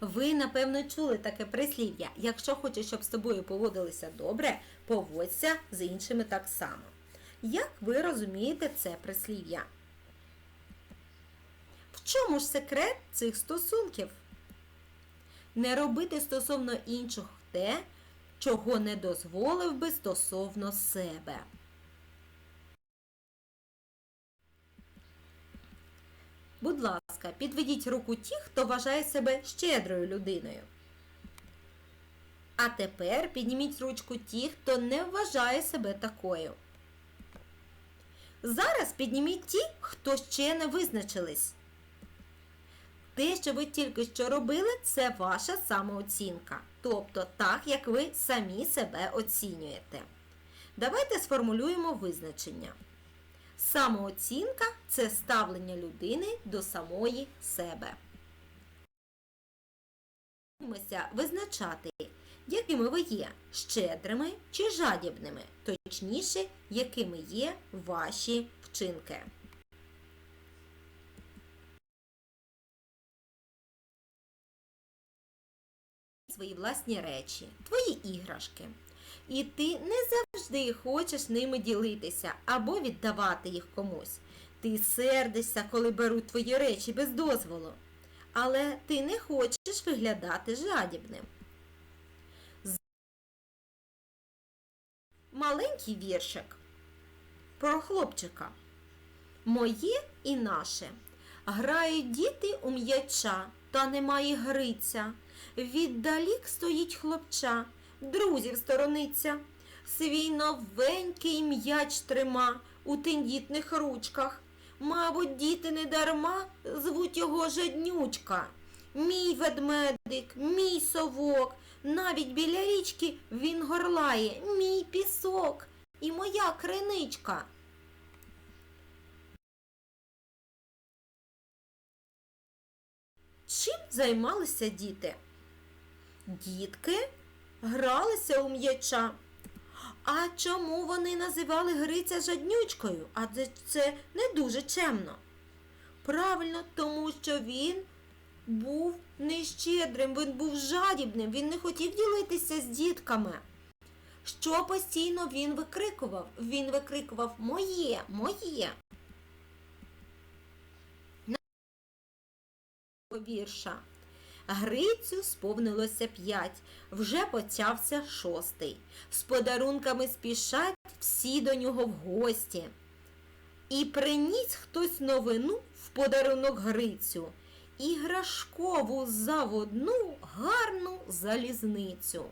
Ви, напевно, чули таке прислів'я. Якщо хочеш, щоб з тобою поводилися добре, поводься з іншими так само. Як ви розумієте це прислів'я? В чому ж секрет цих стосунків? Не робити стосовно інших те, чого не дозволив би стосовно себе. Будь ласка, підведіть руку ті, хто вважає себе щедрою людиною. А тепер підніміть ручку ті, хто не вважає себе такою. Зараз підніміть ті, хто ще не визначились. Те, що ви тільки що робили, це ваша самооцінка. Тобто так, як ви самі себе оцінюєте. Давайте сформулюємо визначення. Самооцінка це ставлення людини до самої себе. Визначати, якими ви є щедрими чи жадібними, точніше, якими є ваші вчинки. Свої власні речі, твої іграшки. І ти не завжди хочеш ними ділитися або віддавати їх комусь. Ти сердишся, коли беруть твої речі без дозволу. Але ти не хочеш виглядати жадібним. Маленький віршик про хлопчика. Моє і наше. Грають діти у м'яча, та немає гриця. Віддалік стоїть хлопча, друзів сторониться. Свій новенький м'яч трима у тендітних ручках. Мабуть, діти не дарма звуть його жаднючка. Мій ведмедик, мій совок, навіть біля річки він горлає, мій пісок і моя криничка. Чим займалися діти? Дітки гралися у м'яча. А чому вони називали Гриця жаднючкою? Адже це не дуже чемно. Правильно, тому що він був нещедрим, він був жадібним, він не хотів ділитися з дітками. Що постійно він викрикував? Він викрикував Моє, моє. вірша. Грицю сповнилося п'ять, вже почався шостий. З подарунками спішать всі до нього в гості. І приніс хтось новину в подарунок Грицю, іграшкову заводну гарну залізницю.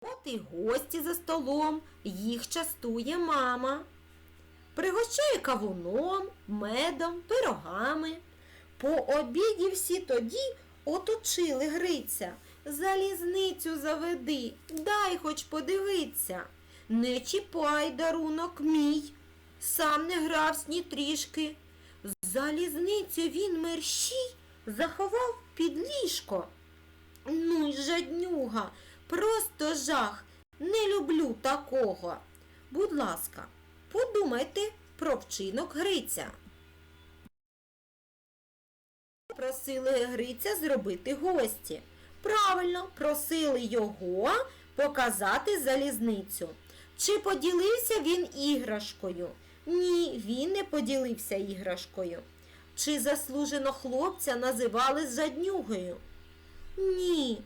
От і гості за столом, їх частує мама. Пригощає кавуном, медом, пирогами. По обіді всі тоді оточили Гриця. Залізницю заведи, дай хоч подивиться. Не чіпай дарунок мій, сам не гравсь ні трішки. Залізницю він мерщій заховав під ліжко. Ну й жаднюга, просто жах, не люблю такого. Будь ласка, подумайте про вчинок Гриця. Просили Гриця зробити гості. Правильно, просили його показати залізницю. Чи поділився він іграшкою? Ні, він не поділився іграшкою. Чи заслужено хлопця називали жаднюгою? Ні.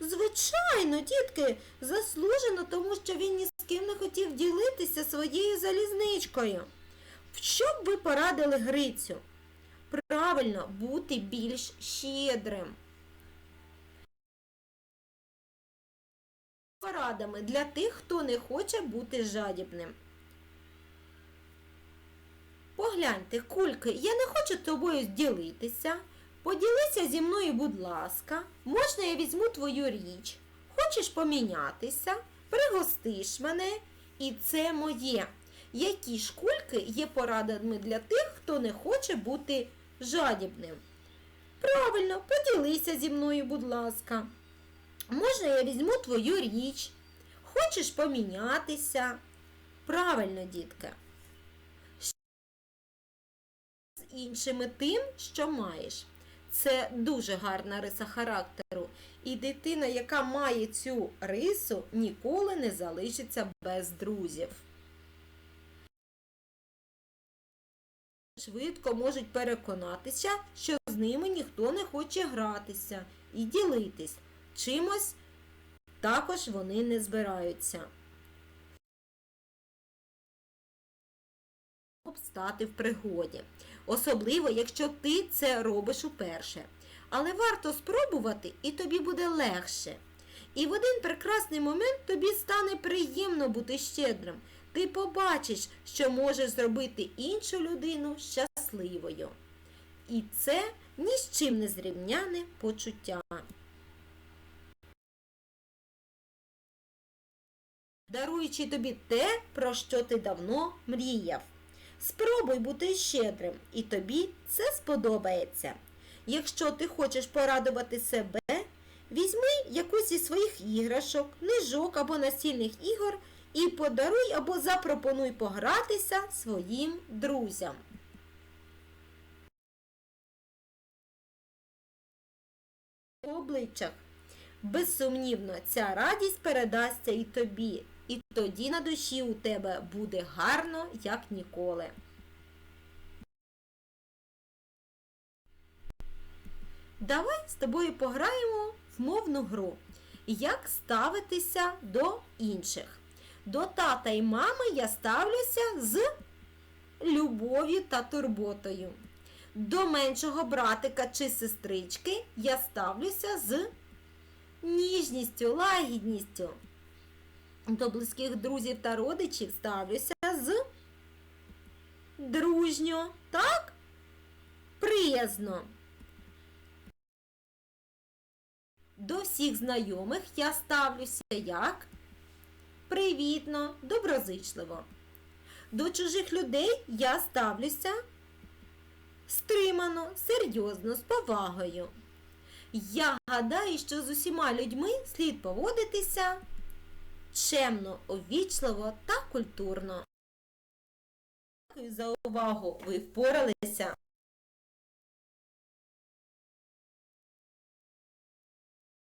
Звичайно, дітки, заслужено, тому що він ні з ким не хотів ділитися своєю залізничкою. Що б ви порадили Грицю? Правильно, бути більш щедрим. Порадами для тих, хто не хоче бути жадібним. Погляньте, кульки, я не хочу тобою ділитися. Поділися зі мною, будь ласка. Можна я візьму твою річ? Хочеш помінятися? Пригостиш мене, і це моє. Які ж кульки є порадами для тих, хто не хоче бути жадібним? Правильно, поділися зі мною, будь ласка. Можна я візьму твою річ? Хочеш помінятися? Правильно, дітки. З іншими тим, що маєш. Це дуже гарна риса характеру. І дитина, яка має цю рису, ніколи не залишиться без друзів. Швидко можуть переконатися, що з ними ніхто не хоче гратися і ділитись. Чимось також вони не збираються. Обстати в пригоді. Особливо, якщо ти це робиш уперше. Але варто спробувати, і тобі буде легше. І в один прекрасний момент тобі стане приємно бути щедрим. Ти побачиш, що можеш зробити іншу людину щасливою. І це ні з чим не зрівняне почуття. Даруючи тобі те, про що ти давно мріяв. Спробуй бути щедрим, і тобі це сподобається. Якщо ти хочеш порадувати себе, візьми якусь із своїх іграшок, книжок або настільних ігор і подаруй або запропонуй погратися своїм друзям. Обличчях. Безсумнівно, ця радість передасться і тобі, і тоді на душі у тебе буде гарно, як ніколи. Давай з тобою пограємо в мовну гру. Як ставитися до інших. До тата і мами я ставлюся з любов'ю та турботою. До меншого братика чи сестрички я ставлюся з ніжністю, лагідністю. До близьких друзів та родичів ставлюся з дружньо, так? Приязно. До всіх знайомих я ставлюся як привітно, доброзичливо. До чужих людей я ставлюся стримано, серйозно, з повагою. Я гадаю, що з усіма людьми слід поводитися чемно, увічливо та культурно. Дякую за увагу! Ви впоралися!